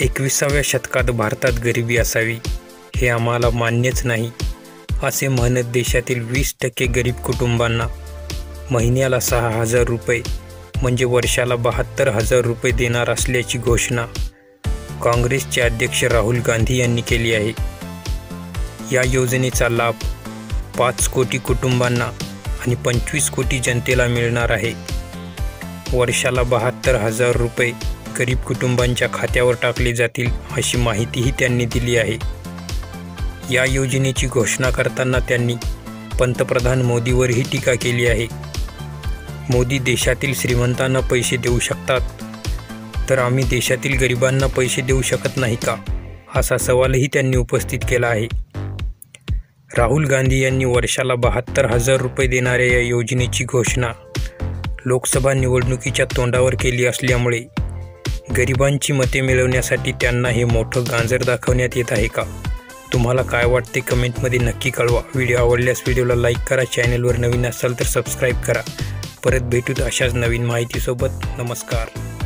एकविसाव्या शतकात भारतात गरिबी असावी हे आम्हाला मान्यच नाही असे म्हणत देशातील वीस टक्के गरीब कुटुंबांना महिन्याला सहा हजार रुपये म्हणजे वर्षाला बहात्तर हजार रुपये देणार असल्याची घोषणा काँग्रेसचे अध्यक्ष राहुल गांधी यांनी केली आहे. या योजनेचा लाभ पाच कोटी कुटुंबांना आणि पंचवीस कोटी जनतेला मिळणार आहे. वर्षाला बहात्तर हजार रुपये गरीब कुटुंबांच्या खात्यावर टाकले जातील अशी माहितीही त्यांनी दिली आहे. या योजनेची घोषणा करताना त्यांनी पंतप्रधान मोदीवरही टीका केली आहे. मोदी देशातील श्रीमंतांना पैसे देऊ शकतात तर आम्ही देशातील गरिबांना पैसे देऊ शकत नाही का? असा सवालही त्यांनी उपस्थित केला आहे. राहुल गांधी यांनी वर्षाला बहात्तर हजार रुपये देणाऱ्या या योजनेची घोषणा लोकसभा निवडणुकीच्या तोंडावर केली असल्यामुळे गरिबांची मते मिळवण्यासाठी त्यांना हे मोठं गांजर दाखवण्यात येत आहे का? तुम्हाला काय वाटते कमेंटमध्ये नक्की कळवा. व्हिडिओ आवडल्यास व्हिडिओला लाईक करा चॅनलवर नवीन असाल तर सबस्क्राईब करा. परत भेटूत अशाच नवीन माहितीसोबत. नमस्कार.